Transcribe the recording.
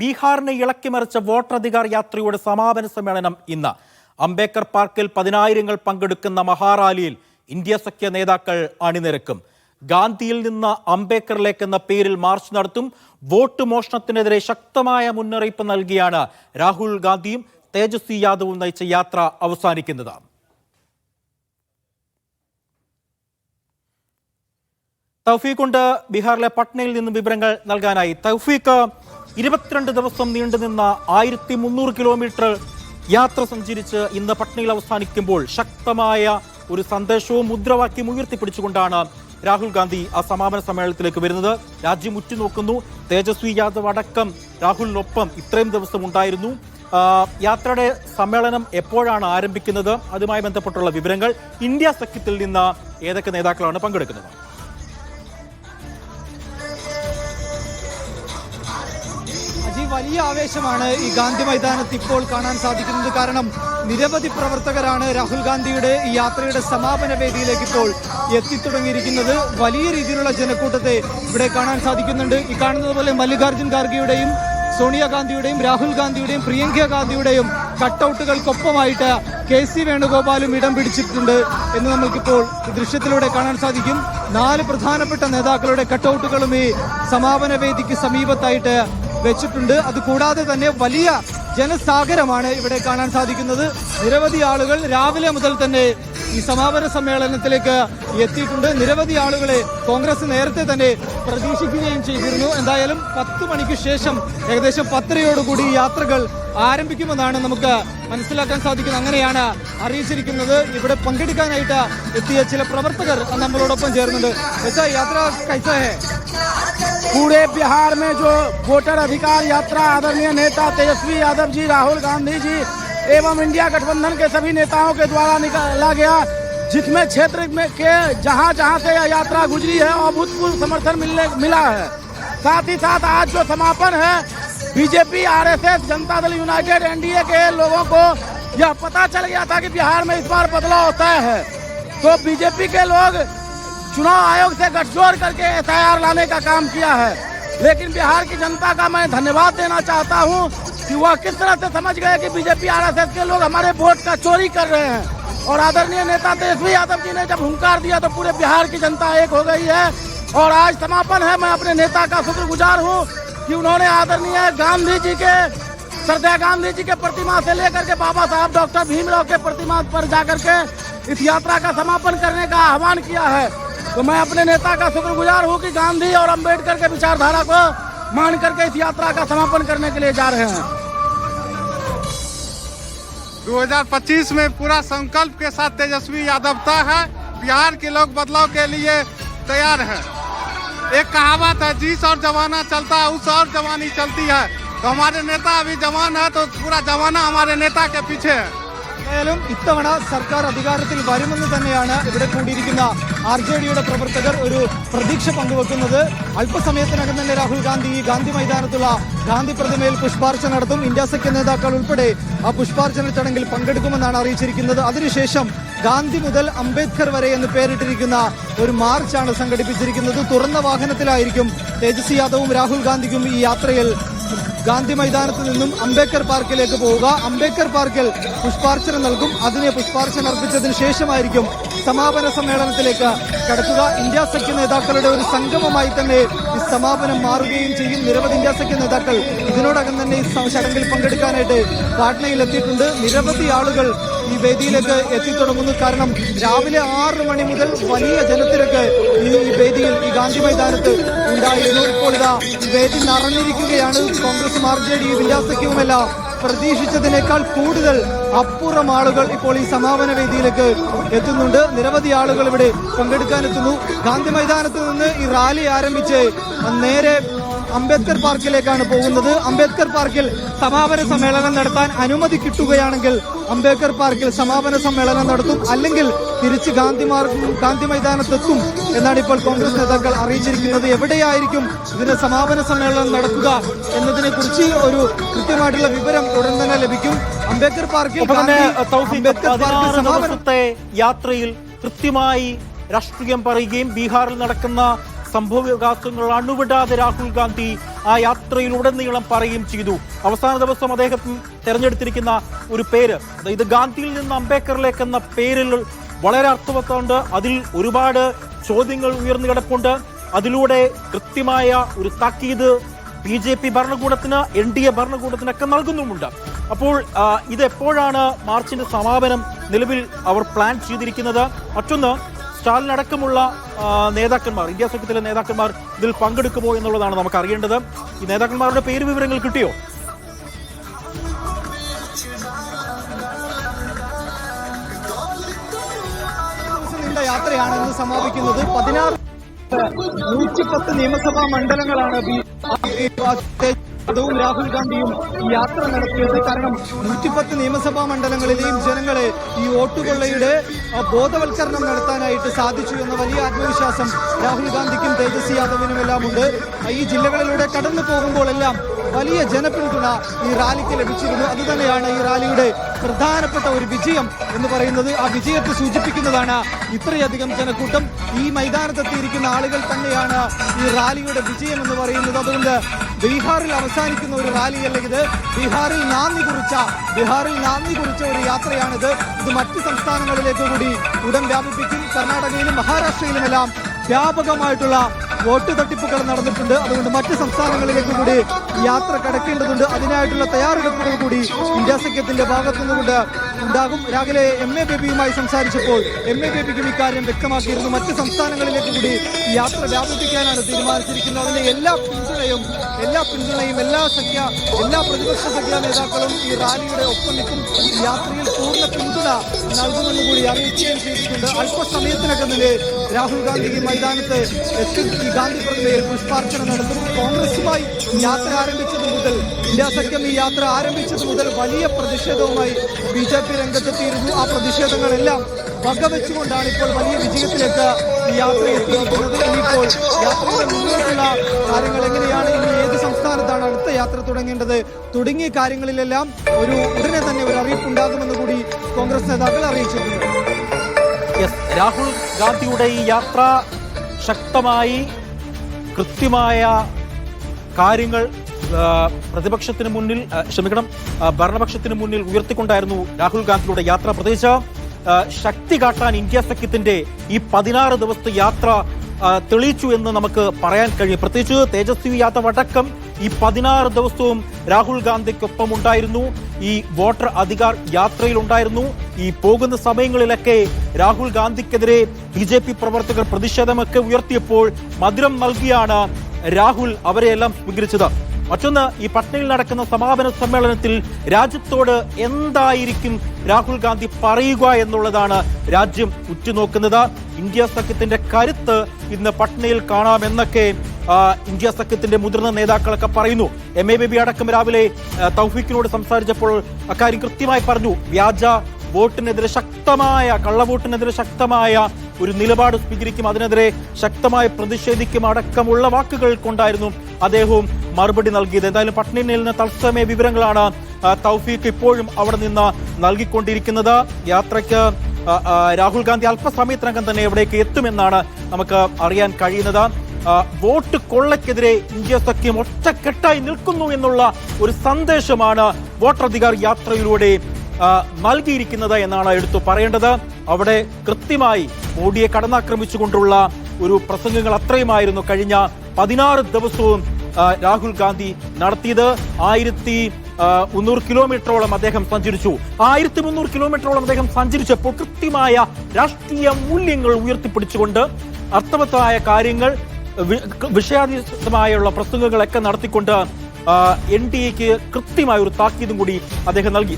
ബീഹാറിനെ ഇളക്കിമറിച്ച വോട്ടധികാർ യാത്രയുടെ സമാപന സമ്മേളനം ഇന്ന്. അംബേദ്കർ പാർക്കിൽ പതിനായിരങ്ങൾ പങ്കെടുക്കുന്ന മഹാറാലിയിൽ ഇന്ത്യ സഖ്യ നേതാക്കൾ അണിനിരക്കും. ഗാന്ധിയിൽ നിന്ന് അംബേദ്കറിലേക്ക് എന്ന പേരിൽ മാർച്ച് നടത്തും. വോട്ട് മോഷണത്തിനെതിരെ ശക്തമായ മുന്നറിയിപ്പ് നൽകിയാണ് രാഹുൽ ഗാന്ധിയും തേജസ്വി യാദവും നയിച്ച യാത്ര അവസാനിക്കുന്നത്. തൗഫീഖ് ഉണ്ട്. ബീഹാറിലെ പട്നയിൽ നിന്നും വിവരങ്ങൾ നൽകാനായി. തൗഫീഖ് ഇരുപത്തിരണ്ട് ദിവസം നീണ്ടുനിന്ന ആയിരത്തി മുന്നൂറ് കിലോമീറ്റർ യാത്ര സഞ്ചരിച്ച് ഇന്ന് പട്നയിൽ അവസാനിക്കുമ്പോൾ ശക്തമായ ഒരു സന്ദേശവും മുദ്രാവാക്യം ഉയർത്തിപ്പിടിച്ചുകൊണ്ടാണ് രാഹുൽ ഗാന്ധി ആ സമാപന സമ്മേളനത്തിലേക്ക് വരുന്നത്. രാജ്യം ഉറ്റുനോക്കുന്നു. തേജസ്വി യാദവ് അടക്കം രാഹുലിനൊപ്പം ഇത്രയും ദിവസം ഉണ്ടായിരുന്നു. യാത്രയുടെ സമ്മേളനം എപ്പോഴാണ് ആരംഭിക്കുന്നത്? അതുമായി ബന്ധപ്പെട്ടുള്ള വിവരങ്ങൾ ഇന്ത്യ സഖ്യത്തിൽ നിന്ന് ഏതൊക്കെ നേതാക്കളാണ് പങ്കെടുക്കുന്നത്? വലിയ ആവേശമാണ് ഈ ഗാന്ധി മൈതാനത്ത് ഇപ്പോൾ കാണാൻ സാധിക്കുന്നത്. കാരണം നിരവധി പ്രവർത്തകരാണ് രാഹുൽ ഗാന്ധിയുടെ ഈ യാത്രയുടെ സമാപന വേദിയിലേക്ക് ഇപ്പോൾ എത്തിത്തുടങ്ങിയിരിക്കുന്നത്. വലിയ രീതിയിലുള്ള ജനക്കൂട്ടത്തെ ഇവിടെ കാണാൻ സാധിക്കുന്നുണ്ട്. ഈ കാണുന്നത് പോലെ മല്ലികാർജുൻ ഖാർഗെയുടെയും സോണിയാഗാന്ധിയുടെയും രാഹുൽ ഗാന്ധിയുടെയും പ്രിയങ്ക ഗാന്ധിയുടെയും കട്ടൗട്ടുകൾക്കൊപ്പമായിട്ട് കെ സി വേണുഗോപാലും ഇടം പിടിച്ചിട്ടുണ്ട് എന്ന് നമുക്കിപ്പോൾ ദൃശ്യത്തിലൂടെ കാണാൻ സാധിക്കും. നാല് പ്രധാനപ്പെട്ട നേതാക്കളുടെ കട്ടൗട്ടുകളും ഈ സമാപന വേദിക്ക് സമീപത്തായിട്ട് വെച്ചിട്ടുണ്ട്. അത് കൂടാതെ തന്നെ വലിയ ജനസാഗരമാണ് ഇവിടെ കാണാൻ സാധിക്കുന്നത്. നിരവധി ആളുകൾ രാവിലെ മുതൽ തന്നെ ഈ സമാപന സമ്മേളനത്തിലേക്ക് എത്തിയിട്ടുണ്ട്. നിരവധി ആളുകളെ കോൺഗ്രസ് നേരത്തെ തന്നെ പ്രതീക്ഷിക്കുകയും ചെയ്തിരുന്നു. എന്തായാലും പത്ത് മണിക്ക് ശേഷം ഏകദേശം പത്തരയോടുകൂടി യാത്രകൾ ആരംഭിക്കുമെന്നാണ് നമുക്ക് മനസ്സിലാക്കാൻ സാധിക്കുന്നത്. അങ്ങനെയാണ് അറിയിച്ചിരിക്കുന്നത്. ഇവിടെ പങ്കെടുക്കാനായിട്ട് എത്തിയ ചില പ്രവർത്തകർ നമ്മളോടൊപ്പം ചേർന്നുണ്ട്. യാത്ര കൈസ पूरे बिहार में जो वोटर अधिकार यात्रा आदरणीय नेता तेजस्वी यादव जी, राहुल गांधी जी एवं इंडिया गठबंधन के सभी नेताओं के द्वारा निकाला गया, जिसमें क्षेत्र में के जहाँ जहाँ से यह यात्रा गुजरी है, अभूतपूर्व समर्थन मिलने, मिला है। साथ ही साथ आज जो समापन है, BJP, RSS, Janata Dal, United, NDA के लोगों को यह पता चल गया था कि बिहार में इस बार बदलाव होता है। तो बीजेपी के लोग चुनाव आयोग से गठजोड़ करके एफआईआर लाने का काम किया है। लेकिन बिहार की जनता का मैं धन्यवाद देना चाहता हूँ कि वह किस तरह से समझ गए कि बीजेपी आरएसएस के लोग हमारे वोट का चोरी कर रहे हैं। और आदरणीय नेता तेजस्वी यादव जी ने जब हुंकार दिया तो पूरे बिहार की जनता एक हो गई है। और आज समापन है। मैं अपने नेता का शुक्रगुजार हूँ कि उन्होंने आदरणीय गांधी जी के श्रद्धा गांधी जी के प्रतिमा से लेकर के बाबा साहब, डॉक्टर भीमराव के प्रतिमा पर जाकर के इस यात्रा का समापन करने का आह्वान किया है। तो मैं अपने नेता का शुक्रगुजार हूँ कि गांधी और अंबेडकर के विचारधारा को मान करके इस यात्रा का समापन करने के लिए जा रहे हैं। 2025 में पूरा संकल्प के साथ तेजस्वी यादव तय है। बिहार के लोग बदलाव के लिए तैयार है। एक कहावत है जिस और जमाना चलता है, उस और जवानी चलती है। तो हमारे नेता अभी जवान है तो पूरा जमाना हमारे नेता के पीछे है। എന്തായാലും ഇത്തവണ സർക്കാർ അധികാരത്തിൽ വരുമെന്ന് തന്നെയാണ് ഇവിടെ കൂടിയിരിക്കുന്ന ആർ ജെ ഡിയുടെ പ്രവർത്തകർ ഒരു പ്രതീക്ഷ പങ്കുവെക്കുന്നത്. അല്പസമയത്തിനകം തന്നെ രാഹുൽ ഗാന്ധി ഈ ഗാന്ധി മൈതാനത്തുള്ള ഗാന്ധി പ്രതിമയിൽ പുഷ്പാർച്ചന നടത്തും. ഇന്ത്യ സഖ്യ നേതാക്കൾ ഉൾപ്പെടെ ആ പുഷ്പാർച്ചന ചടങ്ങിൽ പങ്കെടുക്കുമെന്നാണ് അറിയിച്ചിരിക്കുന്നത്. അതിനുശേഷം ഗാന്ധി മുതൽ അംബേദ്കർ വരെ എന്ന് പേരിട്ടിരിക്കുന്ന ഒരു മാർച്ചാണ് സംഘടിപ്പിച്ചിരിക്കുന്നത്. തുറന്ന വാഹനത്തിലായിരിക്കും തേജസ്വി യാദവും രാഹുൽ ഗാന്ധിക്കും ഈ യാത്രയിൽ ഗാന്ധി മൈതാനത്ത് നിന്നും അംബേദ്കർ പാർക്കിലേക്ക് പോവുക. അംബേദ്കർ പാർക്കിൽ പുഷ്പാർച്ചന നൽകും. അതിനെ പുഷ്പാർച്ചന അർപ്പിച്ചതിന് ശേഷമായിരിക്കും സമാപന സമ്മേളനത്തിലേക്ക് കടക്കുക. ഇന്ത്യ സഖ്യ നേതാക്കളുടെ ഒരു സംഗമമായി തന്നെ ഈ സമാപനം മാറുകയും ചെയ്യും. നിരവധി ഇന്ത്യ സഖ്യ നേതാക്കൾ ഇതിനോടകം തന്നെ ഈ ചടങ്ങിൽ പങ്കെടുക്കാനായിട്ട് പാട്നയിൽ എത്തിയിട്ടുണ്ട് നിരവധി ആളുകൾ ഈ വേദിയിലേക്ക് എത്തിത്തുടങ്ങുന്നു. കാരണം രാവിലെ ആറ് മണി മുതൽ വലിയ ജനത്തിരക്ക് ഈ വേദിയിൽ ഈ ഗാന്ധി മൈതാനത്ത് ഉണ്ടായിരുന്നു. ഇപ്പോൾ ഇതാ വേദി നിറഞ്ഞിരിക്കുകയാണ്. കോൺഗ്രസും ആർ ജെ ഡിയും ഇന്ത്യ പ്രതീക്ഷിച്ചതിനേക്കാൾ കൂടുതൽ അപ്പുറം ആളുകൾ ഇപ്പോൾ ഈ സമാപന വേദിയിലേക്ക് എത്തുന്നുണ്ട്. നിരവധി ആളുകൾ ഇവിടെ പങ്കെടുക്കാനെത്തുന്നു. ഗാന്ധി മൈതാനത്ത് നിന്ന് ഈ റാലി ആരംഭിച്ച് നേരെ അംബേദ്കർ പാർക്കിലേക്കാണ് പോകുന്നത്. അംബേദ്കർ പാർക്കിൽ സമാപന സമ്മേളനം നടത്താൻ അനുമതി കിട്ടുകയാണെങ്കിൽ അംബേദ്കർ പാർക്കിൽ സമാപന സമ്മേളനം നടത്തും. അല്ലെങ്കിൽ തിരിച്ച് ഗാന്ധി മാർഗ് ഗാന്ധി മൈതാനത്തെത്തും എന്നാണ് ഇപ്പോൾ കോൺഗ്രസ് നേതാക്കൾ അറിയിച്ചിരിക്കുന്നത്. എവിടെയായിരിക്കും ഇതിന് സമാപന സമ്മേളനം നടക്കുക എന്നതിനെ കുറിച്ച് ഒരു കൃത്യമായിട്ടുള്ള വിവരം ഉടൻ തന്നെ ലഭിക്കും. അംബേദ്കർ പാർക്കിൽ അംബേദ്കർ പാർക്കിൽ സമാപനത്തെ യാത്രയിൽ കൃത്യമായി രാഷ്ട്രീയം പറയുകയും ബീഹാറിൽ നടക്കുന്ന സംഭവ വികാസങ്ങൾ അണുവിടാതെ രാഹുൽ ഗാന്ധി ആ യാത്രയിൽ ഉടനീളം പറയുകയും ചെയ്തു. അവസാന ദിവസം അദ്ദേഹം തെരഞ്ഞെടുത്തിരിക്കുന്ന ഒരു പേര് ഇത് ഗാന്ധിയിൽ നിന്ന് അംബേദ്കറിലേക്ക് എന്ന പേരിൽ വളരെ അർത്ഥവത്തുണ്ട് അതിൽ ഒരുപാട് ചോദ്യങ്ങൾ ഉയർന്നു കിടപ്പുണ്ട്. അതിലൂടെ കൃത്യമായ ഒരു താക്കീത് ബി ജെ പി ഭരണകൂടത്തിന് എൻ ഡി എ ഭരണകൂടത്തിനൊക്കെ നൽകുന്നുമുണ്ട്. അപ്പോൾ ഇത് എപ്പോഴാണ് മാർച്ചിന്റെ സമാപനം നിലവിൽ അവർ പ്ലാൻ ചെയ്തിരിക്കുന്നത്? മറ്റൊന്ന് സ്റ്റാലിൻ അടക്കമുള്ള നേതാക്കന്മാർ ഇന്ത്യ സഖ്യത്തിലെ നേതാക്കന്മാർ ഇതിൽ പങ്കെടുക്കുമോ എന്നുള്ളതാണ് നമുക്ക് അറിയേണ്ടത് ഈ നേതാക്കന്മാരുടെ പേര് വിവരങ്ങൾ കിട്ടിയോ? യാത്രയാണ് ഇന്ന് സമാപിക്കുന്നത്. പതിനാറ് നൂറ്റിപ്പത്ത് നിയമസഭാ മണ്ഡലങ്ങളാണ് രാഹുൽ ഗാന്ധിയും യാത്ര നടത്തിയത് കാരണം നൂറ്റിപ്പത്ത് നിയമസഭാ മണ്ഡലങ്ങളിലെയും ജനങ്ങളെ ഈ വോട്ടുകൊള്ളയുടെ ബോധവൽക്കരണം നടത്താനായിട്ട് സാധിച്ചു എന്ന വലിയ ആത്മവിശ്വാസം രാഹുൽ ഗാന്ധിക്കും തേജസ്വി യാദവിനും എല്ലാം ഉണ്ട്. ഈ ജില്ലകളിലൂടെ കടന്നു പോകുമ്പോഴെല്ലാം വലിയ ജനപിന്തുണ ഈ റാലിക്ക് ലഭിച്ചിരുന്നു. അതുതന്നെയാണ് ഈ റാലിയുടെ പ്രധാനപ്പെട്ട ഒരു വിജയം എന്ന് പറയുന്നത്. ആ വിജയത്തെ സൂചിപ്പിക്കുന്നതാണ് ഇത്രയധികം ജനക്കൂട്ടം. ഈ മൈതാനത്തെത്തിയിരിക്കുന്ന ആളുകൾ തന്നെയാണ് ഈ റാലിയുടെ വിജയം എന്ന് പറയുന്നത്. അതുകൊണ്ട് ബീഹാറിൽ അവസാനിക്കുന്ന ഒരു റാലിയല്ല ഇത്. ബീഹാറിൽ നാന്ദി കുറിച്ച ബീഹാറിൽ നാന്ദി കുറിച്ച ഒരു യാത്രയാണിത്. ഇത് മറ്റ് സംസ്ഥാനങ്ങളിലേക്ക് കൂടി ഉടൻ വ്യാപിപ്പിക്കും. കർണാടകയിലും മഹാരാഷ്ട്രയിലുമെല്ലാം വ്യാപകമായിട്ടുള്ള വോട്ട് തട്ടിപ്പുകൾ നടന്നിട്ടുണ്ട്. അതുകൊണ്ട് മറ്റ് സംസ്ഥാനങ്ങളിലേക്ക് കൂടി യാത്ര കടക്കേണ്ടതുണ്ട്. അതിനായിട്ടുള്ള തയ്യാറെടുപ്പുകൾ കൂടി ഇന്ത്യ സഖ്യത്തിന്റെ ഭാഗത്തു നിന്നുകൊണ്ട് ഉണ്ടാകും. രാവിലെ എം എ ബേബിയുമായി സംസാരിച്ചപ്പോൾ എം എ ബേബിക്കും ഇക്കാര്യം വ്യക്തമാക്കിയിരുന്നു. മറ്റ് സംസ്ഥാനങ്ങളിലേക്ക് കൂടി യാത്ര വ്യാപിപ്പിക്കാനാണ് തീരുമാനിച്ചിരിക്കുന്നത്. അതിന്റെ എല്ലാ പിന്തുണയും എല്ലാ പിന്തുണയും എല്ലാ സഖ്യ എല്ലാ പ്രതിപക്ഷ സഖ്യ നേതാക്കളും ഈ റാലിയുടെ ഒപ്പം നിൽക്കും. യാത്രയിൽ പൂർണ പിന്തുണ നൽകുമെന്ന് കൂടി അറിയിക്കുകയും ചെയ്തിട്ടുണ്ട്. അല്പസമയത്തിനകം രാഹുൽ ഗാന്ധി മൈതാനത്ത് എത്തി. ഗാന്ധി പ്രതിമയിൽ പുഷ്പാർച്ചന നടത്തും കോൺഗ്രസുമായി യാത്ര ആരംഭിച്ചത് മുതൽ ഇന്ത്യ സഖ്യം ഈ യാത്ര ആരംഭിച്ചത് മുതൽ വലിയ പ്രതിഷേധവുമായി ബി ജെ പി രംഗത്തെത്തിയിരുന്നു. ആ പ്രതിഷേധങ്ങളെല്ലാം വകവെച്ചുകൊണ്ടാണ് ഇപ്പോൾ വലിയ വിജയത്തിലേക്ക് ഈ യാത്ര എത്തിയിരിക്കുന്നത്. ഇനിയിപ്പോൾ യാത്രയുടെ മുന്നോട്ടുള്ള കാര്യങ്ങൾ എങ്ങനെയാണ്? ഇനി ഏത് സംസ്ഥാനത്താണ് അടുത്ത യാത്ര തുടങ്ങേണ്ടത്? തുടങ്ങിയ കാര്യങ്ങളിലെല്ലാം ഒരു ഉടനെ തന്നെ ഒരു അറിയിപ്പ് ഉണ്ടാകുമെന്ന് കൂടി കോൺഗ്രസ് നേതാക്കൾ അറിയിച്ചിട്ടുണ്ട്. രാഹുൽ ഗാന്ധിയുടെ ഈ യാത്ര ശക്തമായി കൃത്യമായ കാര്യങ്ങൾ പ്രതിപക്ഷത്തിന് മുന്നിൽ ക്ഷമിക്കണം ഭരണപക്ഷത്തിന് മുന്നിൽ ഉയർത്തിക്കൊണ്ടായിരുന്നു രാഹുൽ ഗാന്ധിയുടെ യാത്ര. പ്രത്യേകിച്ച് ശക്തി കാട്ടാൻ ഇന്ത്യ സഖ്യത്തിന്റെ ഈ പതിനാറ് ദിവസത്തെ യാത്ര തെളിയിച്ചു എന്ന് നമുക്ക് പറയാൻ കഴിയും. പ്രത്യേകിച്ച് തേജസ്വി യാദവ് അടക്കം ഈ പതിനാറ് ദിവസവും രാഹുൽ ഗാന്ധിക്കൊപ്പം ഉണ്ടായിരുന്നു. ഈ വോട്ടർ അധികാർ യാത്രയിൽ ഉണ്ടായിരുന്നു. ഈ പോകുന്ന സമയങ്ങളിലൊക്കെ രാഹുൽ ഗാന്ധിക്കെതിരെ ബി ജെ പി പ്രവർത്തകർ പ്രതിഷേധമൊക്കെ ഉയർത്തിയപ്പോൾ മധുരം നൽകിയാണ് രാഹുൽ അവരെയെല്ലാം സ്വീകരിച്ചത്. മറ്റൊന്ന് ഈ പട്നയിൽ നടക്കുന്ന സമാപന സമ്മേളനത്തിൽ രാജ്യത്തോട് എന്തായിരിക്കും രാഹുൽ ഗാന്ധി പറയുക എന്നുള്ളതാണ് രാജ്യം ഉറ്റുനോക്കുന്നത്. ഇന്ത്യ സഖ്യത്തിന്റെ കരുത്ത് ഇന്ന് പട്നയിൽ കാണാമെന്നൊക്കെ ഇന്ത്യ സഖ്യത്തിന്റെ മുതിർന്ന നേതാക്കളൊക്കെ പറയുന്നു. എം എ ബി അടക്കം രാവിലെ തൗഫീഖിനോട് സംസാരിച്ചപ്പോൾ അക്കാര്യം കൃത്യമായി പറഞ്ഞു. വ്യാജ വോട്ടിനെതിരെ ശക്തമായ കള്ളവോട്ടിനെതിരെ ശക്തമായ ഒരു നിലപാട് സ്വീകരിക്കും. അതിനെതിരെ ശക്തമായി പ്രതിഷേധിക്കും അടക്കമുള്ള വാക്കുകൾ കൊണ്ടായിരുന്നു അദ്ദേഹവും മറുപടി നൽകിയത്. എന്തായാലും പട്നയിൽ നിന്ന് തത്സമയ വിവരങ്ങളാണ് തൗഫീഖ് ഇപ്പോഴും അവിടെ നിന്ന് നൽകിക്കൊണ്ടിരിക്കുന്നത്. യാത്രയ്ക്ക് രാഹുൽ ഗാന്ധി അല്പസമയത്തിനകം തന്നെ എവിടേക്ക് എത്തുമെന്നാണ് നമുക്ക് അറിയാൻ കഴിയുന്നത്. വോട്ട് കൊള്ളയ്ക്കെതിരെ ഇന്ത്യ സഖ്യം ഒറ്റക്കെട്ടായി നിൽക്കുന്നു എന്നുള്ള ഒരു സന്ദേശമാണ് വോട്ടധികാർ യാത്രയിലൂടെ നൽകിയിരിക്കുന്നത് എന്നാണ് എടുത്തു പറയേണ്ടത്. അവിടെ കൃത്യമായി മോഡിയെ കടന്നാക്രമിച്ചുകൊണ്ടുള്ള ഒരു പ്രസംഗങ്ങൾ അത്രയുമായിരുന്നു. കഴിഞ്ഞ പതിനാറ് ദിവസവും രാഹുൽ ഗാന്ധി നടത്തിയത് ആയിരത്തി മുന്നൂറ് കിലോമീറ്ററോളം അദ്ദേഹം സഞ്ചരിച്ചു. ആയിരത്തി മുന്നൂറ് കിലോമീറ്ററോളം അദ്ദേഹം സഞ്ചരിച്ചപ്പോൾ കൃത്യമായ രാഷ്ട്രീയ മൂല്യങ്ങൾ ഉയർത്തിപ്പിടിച്ചുകൊണ്ട് അർത്ഥവത്തായ കാര്യങ്ങൾ വിഷയാധിഷ്ഠമായുള്ള പ്രസംഗങ്ങളൊക്കെ നടത്തിക്കൊണ്ട് എൻ ഡി എക്ക് കൃത്യമായ ഒരു താക്കീതും കൂടി അദ്ദേഹം നൽകി.